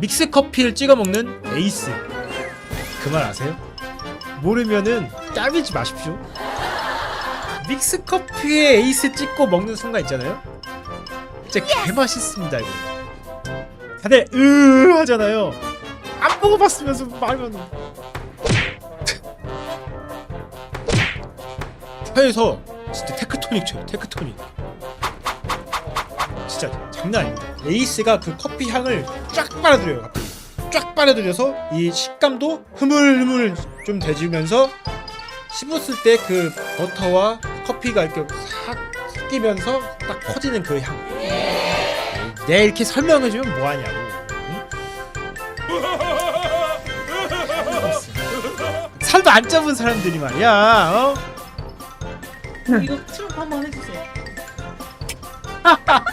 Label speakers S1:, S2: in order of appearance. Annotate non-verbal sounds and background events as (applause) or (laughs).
S1: 믹스 커피를 찍어 먹는 에이스. 그 말 아세요? 모르면은 까미지 마십시오. 믹스 커피에 에이스 찍고 먹는 순간 있잖아요. 진짜 개 맛있습니다 이거. 다들 으 하잖아요. 안 먹어봤으면서 말만. 혀에서 진짜 테크토닉 쳐요. 테크토닉. 진짜 장난 아닙니다. 에이스가 그 커피 향을 쫙 빨아들여요. 갑자기. 쫙 빨아들여서 이 식감도 흐물흐물 좀 돼지면서 씹었을 때 그 버터와 커피가 이렇게 싹 섞이면서 딱 퍼지는 그 향. 내가 이렇게 설명해주면 뭐하냐고. 응? 살도 안 쪄본 사람들이 말이야. 어?
S2: 이거 트럭 한번 해주세요. (laughs)